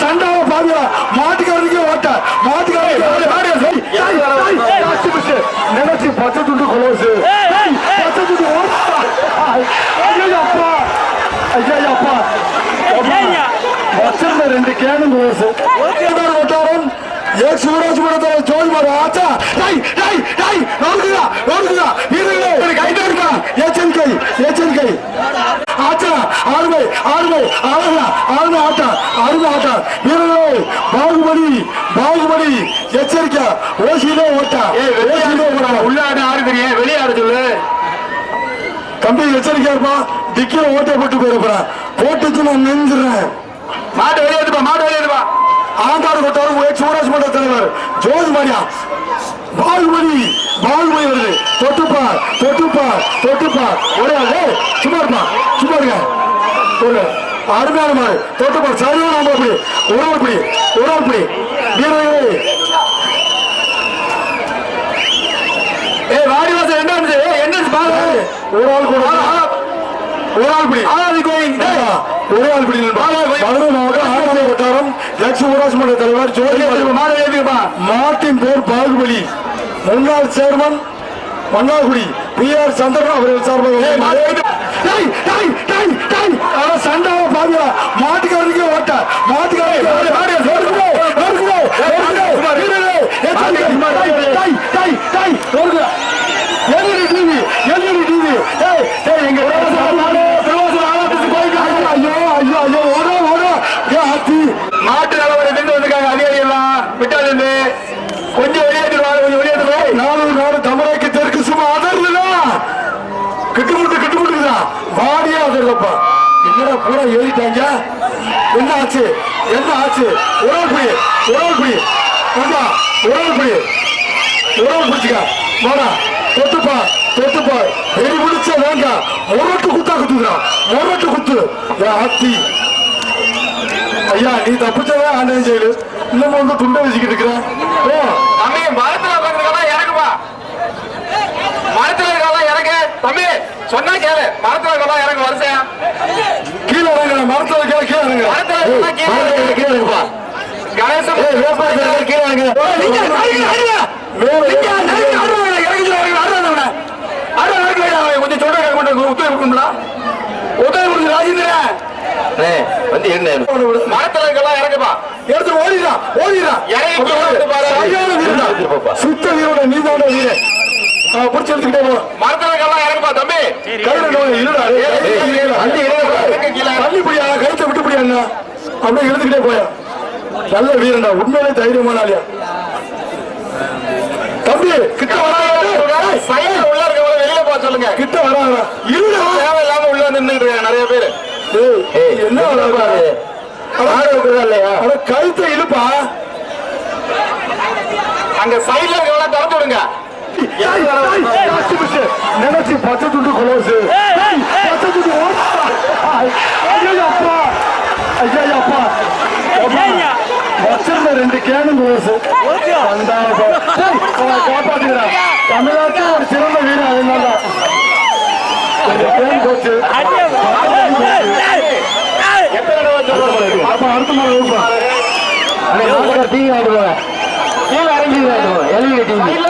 சண்டாவ பாவியா மாட்டுக்காரனுக்கே ஓட்ட மாட்டுக்காரனுக்கு நினைச்சு பச்சை துண்டு கொலோசு பச்சை வச்சிருந்த ரெண்டு கேனும் கொலோசு ஏ சிவராஜ் மடத்தில் ஜோதி மாறு ஆச்சா டை டை டை ஆறுமை ஆறுமை ஆறுமை ஆறுமை ஆட்டா ஆறுமை ஆட்டா வீரர்களே பாகுபலி பாகுபலி. எச்சரிக்கை. ஓசியிலே ஓட்டா. ஓசியிலே ஓடா உள்ளாடு ஆடு தெரியும். வெளியாடு சொல்லு. தம்பி எச்சரிக்கையா இருப்பா டிக்கில ஓட்டை போட்டு போயிருப்பா போட்டுச்சு நான் நின்றுறேன். மாட்டு வெளியேதுப்பா மாட்டு வெளியேதுப்பா ஆண்டாடு கொட்டாரும் ஒரே சூராஜ் மன்ற தலைவர். ஜோதி மாரியா. பாகுபலி பாகுபலி வருது. தொட்டுப்பா தொட்டுப்பா தொட்டுப்பா ஒரே சும்மா இருப்பா. சும்மா இருங்க. ஒரு அருமையான மாடு தொட்டுப்பா சரியான அப்படி ஒரு ஆள் அப்படி ஒரு ஆள் அப்படி வீரர்களே ஏய் வாடி வாசல் என்ன ஏய் என்ன பாரு. ஒரு ஆள் கூட ஒரு ஆள் பிடி. ஆதி கோயிங் ஒரு ஆள் பிடி. மதுரை மாவட்டம் ஆண்டாடு கொட்டாரம் எக்ஸ் ஊராட்சி மன்ற தலைவர் ஜோதி மாட்டின் பேர் பாகுபலி. முன்னாள் சேர்மன் மன்னார்குடி. பி ஆர் சந்திரன் அவர்கள் சார்பாக அட சண்டாவ பாவியா மாட்டுக்காரனுக்கே ஓட்ட மாட்டுக்காரனுக்கு. LED TV, LED TV. டேய், டேய், எங்க. ஐயோ, ஐயோ, ஐயோ, ஓடு, ஓடு. ஏ, ஆத்தி. மாட்டு நிலவரம் நின்று வந்திருக்காங்க அதிகாரி எல்லாம் விட்டாது கொஞ்சம் வெளியேற்றுவாங்க கொஞ்சம் வெளியேற்றுவோம் நானூறு நாடு தமிழக தெற்கு சும்மா அதர்லா கிட்டுமுட்டு கிட்டுமுட்டுதா வாடியா அதர்லப்பா என்னடா பூரா ஏறிட்டாங்க? என்ன ஆச்சு? என்ன ஆச்சு? உறவு ஆள் புடி ஒரு ஆள் புடி வந்தா ஒரு புடி ஒரு பிடிச்சிக்க. வாடா தொட்டுப்பா தொட்டுப்பா. வெறி பிடிச்ச வேங்க. முரட்டு குத்தா குத்துக்கிறான் முரட்டு குத்து. ஆத்தி. ஐயா நீ தப்பிச்சதான் ஆண்டவன் செயலு. இன்னமும் வந்து துண்டை வச்சுக்கிட்டு இருக்கிறேன் ஓ தம்பி மரத்துல உட்காந்துருக்கலாம் இறங்குப்பா மரத்துல இருக்கலாம் இறங்கு தம்பி சொன்னா கேளு மரத்துல இருக்கலாம் இறங்கு வரிசையா கீழே இறங்குற மரத்துல கீழே கீழே இறங்குற மரத்துல கீழே கீழே இறங்குப்பா. கணேசன். கீழே இறங்கி. கொஞ்சம் சொல்ற உத்தரவு கொடுக்கணும்ல? உத்தரவு கொடுங்க, ராஜேந்திரன். வந்து என்ன? மரத்துல இருக்கலாம் இறங்குப்பா. எடுத்து ஓடிடா ஓடிடா. இறங்கி கீழே வந்து பாரு. சரியான வீரடா சுத்த வீரோட நீ தான் வீரன் நான் பிடிச்சி எடுத்துக்கிட்டே போ மரத்துல இருக்கலாம் இறங்குப்பா தம்பி. கையில. இறங்கு கீழே. தள்ளி பிடியா கழுத்தை விட்டு பிடியா அண்ணா அப்படியே இழுத்துக்கிட்டே போயா. நல்ல வீரன்டா உண்மையிலே தைரியமான ஆளியா தம்பி கிட்ட சைடுல உள்ள இருக்கவங்கள வெளியில போக சொல்லுங்க. கிட்ட வராத. இருடா தேவையில்லாம உள்ள நின்னுட்டு இருக்காங்க நிறைய பேரு. ஏய், என்ன வராது? கழுத்தை இழுப்பா. அங்க சைடுல இருக்கவங்கள திறந்து விடுங்க. நினைச்சு பச்சை துண்டு கொலோசு பச்சை துண்டு ஓட்டா. ஐயோ அப்பா ஐயோ அப்பா அப்பா. வச்சிருந்த ரெண்டு கேனும் கொலோசு காப்பாத்துக்கிறான் தமிழ்நாட்டில் ஒரு சிறந்த வீரன் அதனால. கேன் போச்சு. அப்ப அடுத்த எல்இடி டிவி